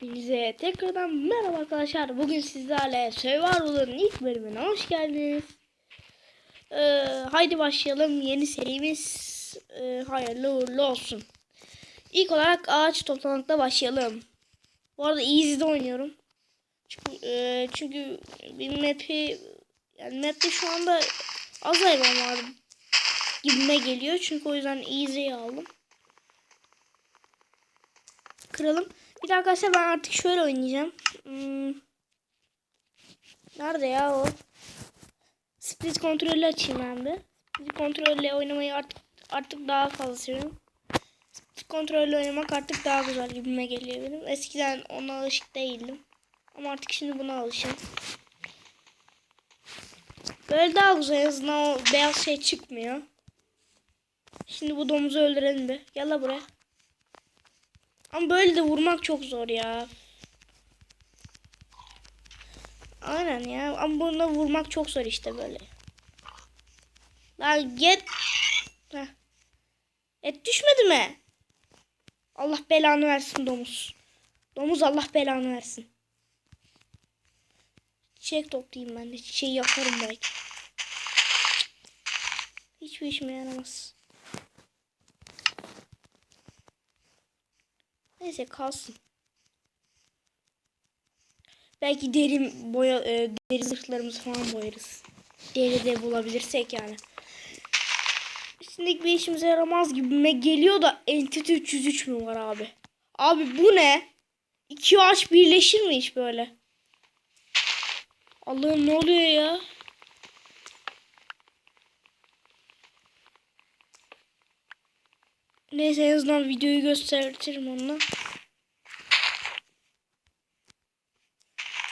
Hepinize tekrardan merhaba arkadaşlar. Bugün sizlerle Survival'ın ilk bölümüne hoş geldiniz. Ee, haydi başlayalım. Yeni serimiz e, hayırlı uğurlu olsun. İlk olarak ağaç toplamakla başlayalım. Bu arada Easy'de oynuyorum. Çünkü, e, çünkü bir map'i yani map'te şu anda az hayvan var gibime geliyor. Çünkü o yüzden Easy'yi aldım. Kıralım. Bir de arkadaşlar ben artık şöyle oynayacağım. Hmm. Nerede ya o? Split kontrolü açayım ben bir. Split kontrolle oynamayı artık artık daha fazla seviyorum. Split kontrolle oynamak artık daha güzel gibime geliyor benim. Eskiden ona alışık değildim. Ama artık şimdi buna alışım. Böyle daha güzel en azından o beyaz şey çıkmıyor. Şimdi bu domuzu öldürelim bir. Gel la buraya. Ama böyle de vurmak çok zor ya. Aynen ya. Ama bununla vurmak çok zor işte böyle. Lan. Heh. Et düşmedi mi? Allah belanı versin domuz. Domuz Allah belanı versin. Çiçek toplayayım ben de. Çiçeği yakarım belki. Hiçbir işime yaramaz. Neyse kalsın. Belki derin boya e, deri zırhlarımızı falan boyarız. Deri de bulabilirsek yani. Şimdilik bir işimize yaramaz gibime geliyor da Entity 303 mü var abi? Abi bu ne? İki ağaç birleşir mi hiç böyle? Allah'ım ne oluyor ya? Neyse en azından videoyu gösteririm onunla.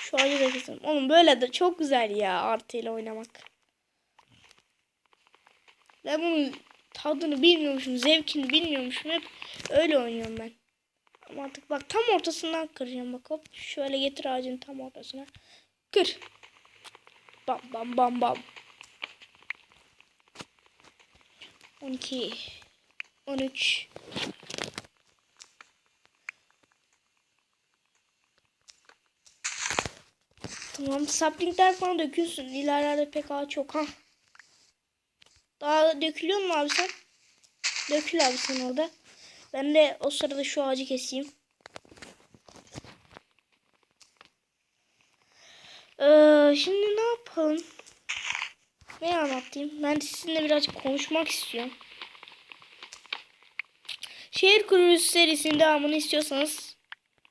Şu ağacı da keselim. Oğlum böyle de çok güzel ya artıyla oynamak. Ben bunun tadını bilmiyormuşum, zevkini bilmiyormuşum. Hep öyle oynuyorum ben. Ama artık bak tam ortasından kıracağım bak hop. Şöyle getir ağacın tam ortasına. Kır. Bam bam bam bam. 12 13 Tamam saplingler falan dökülsün. İlerlerde pek ağaç yok ha. Daha dökülüyor mu abi sen? Dökül abi sen orada. Ben de o sırada şu ağacı keseyim. Ee, şimdi ne yapalım? Ne anlatayım? Ben sizinle birazcık konuşmak istiyorum. Şehir kuruluş serisinin devamını istiyorsanız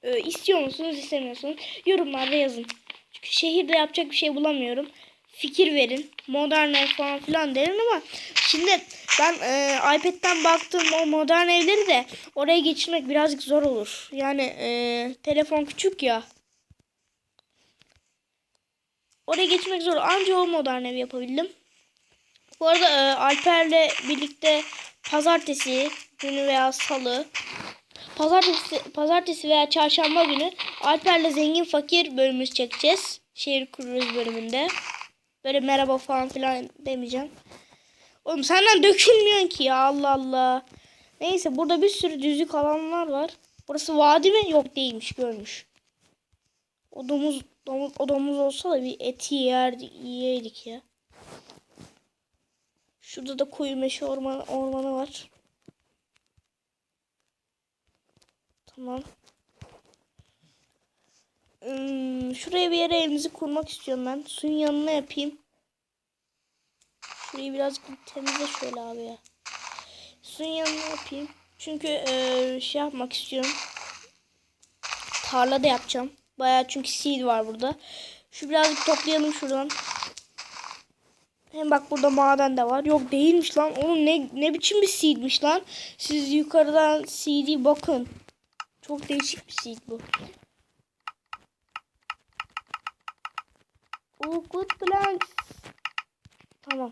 e, istiyor musunuz istemiyorsunuz yorumlarda yazın. Çünkü şehirde yapacak bir şey bulamıyorum. Fikir verin. Modern ev falan filan derin ama şimdi ben e, iPad'den baktım o modern evleri de oraya geçirmek birazcık zor olur. Yani e, telefon küçük ya. Oraya geçmek zor. Anca o modern ev yapabildim. Bu arada e, Alper'le birlikte pazartesi günü veya salı pazartesi pazartesi veya çarşamba günü Alper'le zengin fakir bölümümüz çekeceğiz. Şehir kuruluş bölümünde. Böyle merhaba falan filan demeyeceğim. Oğlum senden dökülmüyorsun ki ya Allah Allah. Neyse burada bir sürü düzlük alanlar var. Burası vadi mi? Yok değilmiş görmüş. O domuz, domuz, o domuz olsa da bir eti yer, yiyeydik ya. Şurada da koyu meşe orman, ormanı var. Tamam. Hmm, şuraya bir yere evimizi kurmak istiyorum ben. Suyun yanına yapayım. Şurayı birazcık temizle şöyle abi ya. Suyun yanına yapayım. Çünkü e, şey yapmak istiyorum. Tarla da yapacağım. Bayağı çünkü seed var burada. Şu birazcık toplayalım şuradan. Hem bak burada maden de var. Yok değilmiş lan. Onun ne ne biçim bir seedmiş lan. Siz yukarıdan seed'i bakın. Çok değişik bir seed bu. Oh good plants. Tamam.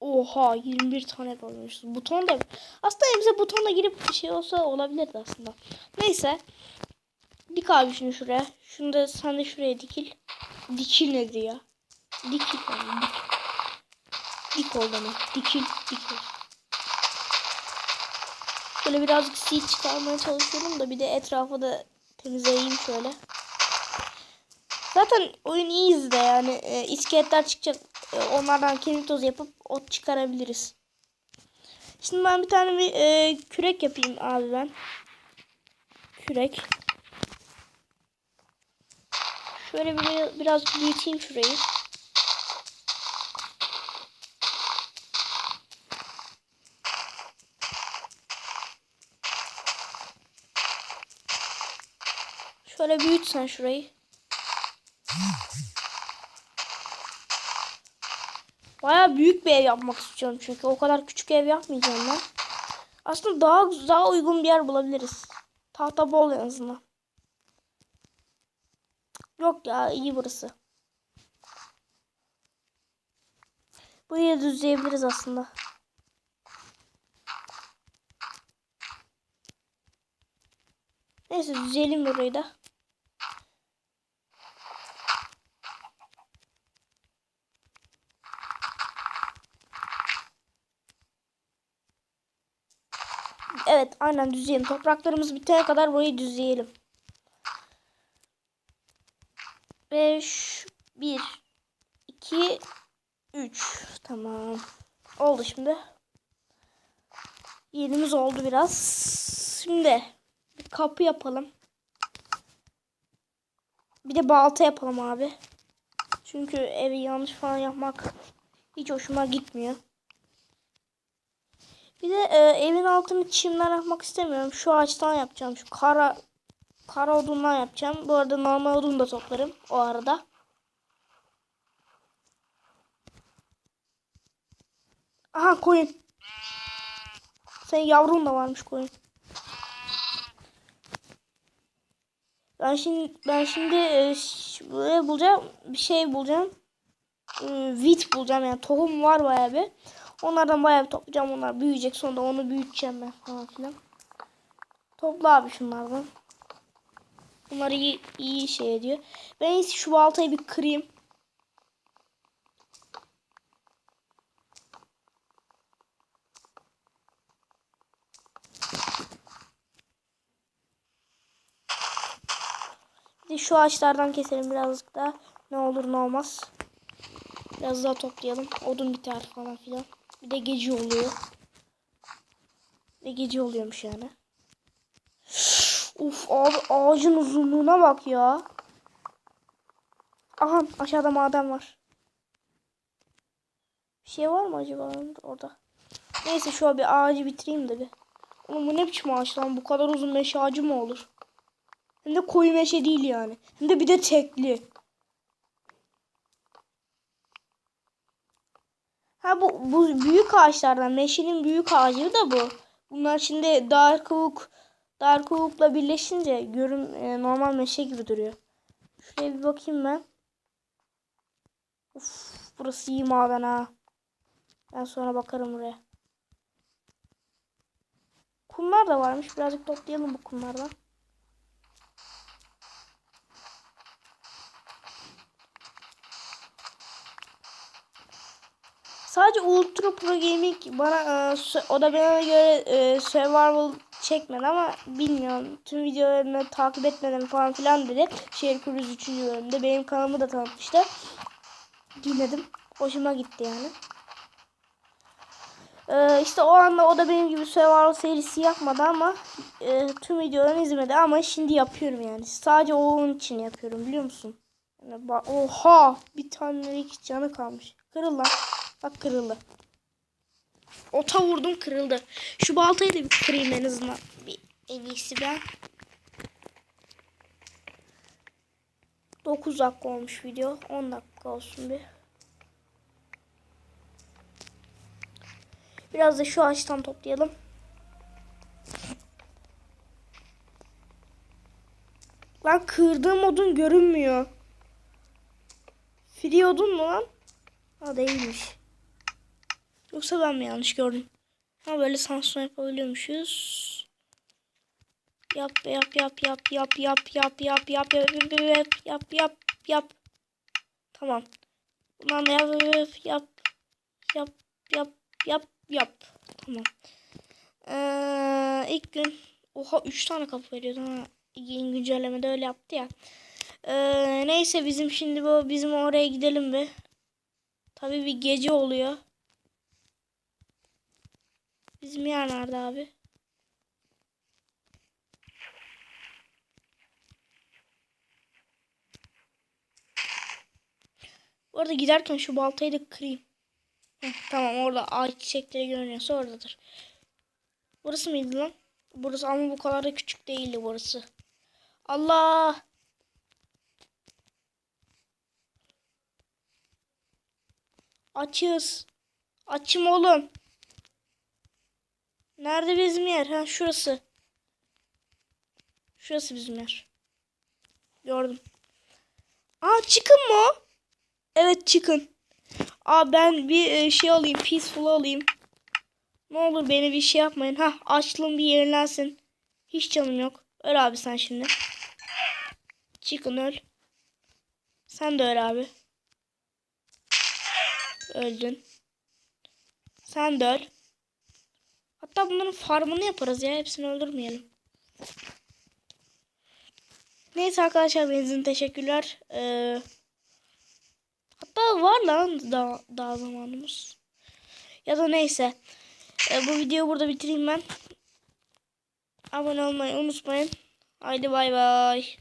Oha 21 tane kalmışız. Buton da aslında elimize butonla girip bir şey olsa olabilirdi aslında. Neyse. Dik abi şunu şuraya. Şunu da sen de şuraya dikil. Dikil nedir ya? Dikil yani dik. Dik ol bana. Dikil dikil. Şöyle birazcık seed çıkarmaya çalışıyorum da bir de etrafa da Temizleyeyim şöyle. Zaten oyun iyiyiz de yani e, iskeletler çıkacak. E, onlardan kemik tozu yapıp ot çıkarabiliriz. Şimdi ben bir tane bir e, kürek yapayım abi ben. Kürek. Şöyle bir, biraz büyüteyim şurayı. Şöyle büyüt sen şurayı. Baya büyük bir ev yapmak istiyorum çünkü o kadar küçük ev yapmayacağım ben. Aslında daha daha uygun bir yer bulabiliriz. Tahta bol en azından. Yok ya iyi burası. Burayı düzleyebiliriz aslında. Neyse düzeyelim burayı da. Evet aynen düzleyelim. Topraklarımız bitene kadar burayı düzleyelim. 5 1 2 3 Tamam. Oldu şimdi. Yerimiz oldu biraz. Şimdi bir kapı yapalım. Bir de balta yapalım abi. Çünkü evi yanlış falan yapmak hiç hoşuma gitmiyor. Bir de e, evin altını çimden yapmak istemiyorum. Şu ağaçtan yapacağım. Şu kara kara odundan yapacağım. Bu arada normal odun da toplarım o arada. Aha koyun. Senin yavrun da varmış koyun. Ben şimdi ben şimdi e, bulacağım bir şey bulacağım. E, wheat bulacağım yani tohum var bayağı bir. Onlardan bayağı bir toplayacağım. Onlar büyüyecek sonra onu büyüteceğim ben falan filan. Topla abi şunlardan. Bunlar iyi, iyi şey ediyor. Ben en iyisi şu baltayı bir kırayım. Bir şu ağaçlardan keselim birazcık daha. Ne olur ne olmaz. Biraz daha toplayalım. Odun biter falan filan. Bir de gece oluyor. Ve gece oluyormuş yani. Uf abi ağacın uzunluğuna bak ya. Aha aşağıda maden var. Bir şey var mı acaba orada? Neyse şu an bir ağacı bitireyim de bir. Oğlum bu ne biçim ağaç lan? Bu kadar uzun meşe ağacı mı olur? Hem de koyu meşe değil yani. Hem de bir de tekli. Ha bu, bu büyük ağaçlardan. Meşenin büyük ağacı da bu. Bunlar şimdi Dark Oak, Dark Oak'la birleşince görün e, normal meşe gibi duruyor. Şuraya bir bakayım ben. Uf, burası iyi maden ha. Ben sonra bakarım buraya. Kumlar da varmış. Birazcık toplayalım bu kumlardan. Sadece Ultra Pro Gaming bana e, o da bana göre e, survival çekmedi ama bilmiyorum. Tüm videolarını takip etmedim falan filan dedi. Şehir Cruise 3. bölümde benim kanalımı da tanıtmıştı. Dinledim. Hoşuma gitti yani. Ee, işte o anda o da benim gibi survival serisi yapmadı ama e, tüm videolarını izlemedi ama şimdi yapıyorum yani. Sadece onun için yapıyorum biliyor musun? Yani Oha! Bir tanelik canı kalmış. Kırıl lan. Bak kırıldı. Ota vurdum kırıldı. Şu baltayı da bir kırayım en azından. Bir en iyisi ben. 9 dakika olmuş video. 10 dakika olsun bir. Biraz da şu ağaçtan toplayalım. Lan kırdığım odun görünmüyor. Free odun mu lan? Ha değilmiş. Yoksa ben mi yanlış gördüm? Ha böyle sansür yapabiliyormuşuz. Yap yap yap yap yap yap yap yap yap yap yap yap yap yap. Tamam. Bundan da yap yap yap yap yap yap yap. Tamam. Ee, ilk gün oha 3 tane kapı veriyordu ha. yeni güncellemede öyle yaptı ya. Ee, neyse bizim şimdi bu bizim oraya gidelim bir. Tabii bir gece oluyor. Bizim yer nerede abi? Bu arada giderken şu baltayı da kırayım. Heh, tamam orada ağaç çiçekleri görünüyorsa oradadır. Burası mıydı lan? Burası ama bu kadar da küçük değildi burası. Allah! Açız. Açım oğlum. Nerede bizim yer? Ha şurası. Şurası bizim yer. Gördüm. Aa çıkın mı? Evet çıkın. Aa ben bir e, şey alayım. Peaceful alayım. Ne olur beni bir şey yapmayın. Ha açlığım bir yenilensin. Hiç canım yok. Öl abi sen şimdi. Çıkın öl. Sen de öl abi. Öldün. Sen de öl. Hatta bunların farmını yaparız ya. Hepsini öldürmeyelim. Neyse arkadaşlar benzin teşekkürler. Ee, hatta var lan daha, daha zamanımız. Ya da neyse. Ee, bu videoyu burada bitireyim ben. Abone olmayı unutmayın. Haydi bay bay.